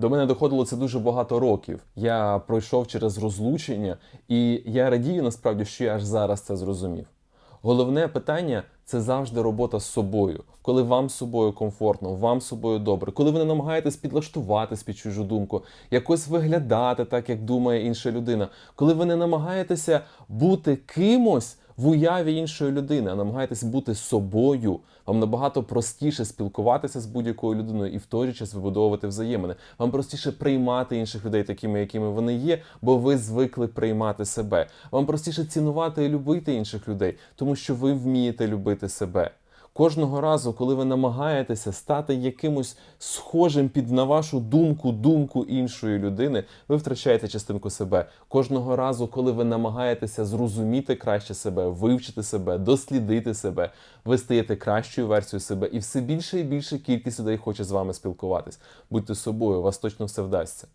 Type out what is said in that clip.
До мене доходило це дуже багато років. Я пройшов через розлучення, і я радію насправді, що я аж зараз це зрозумів. Головне питання це завжди робота з собою. Коли вам з собою комфортно, вам з собою добре, коли ви не намагаєтесь підлаштуватись під чужу думку, якось виглядати так, як думає інша людина, коли ви не намагаєтеся бути кимось в уяві іншої людини, а намагаєтесь бути собою, вам набагато простіше спілкуватися з будь-якою людиною і в той же час вибудовувати взаємини. Вам простіше приймати інших людей такими, якими вони є, бо ви звикли приймати себе. Вам простіше цінувати і любити інших людей, тому що ви вмієте любити себе. Кожного разу, коли ви намагаєтеся стати якимось схожим під на вашу думку, думку іншої людини, ви втрачаєте частинку себе. Кожного разу, коли ви намагаєтеся зрозуміти краще себе, вивчити себе, дослідити себе, ви стаєте кращою версією себе, і все більше і більше кількість людей хоче з вами спілкуватись. Будьте собою, у вас точно все вдасться.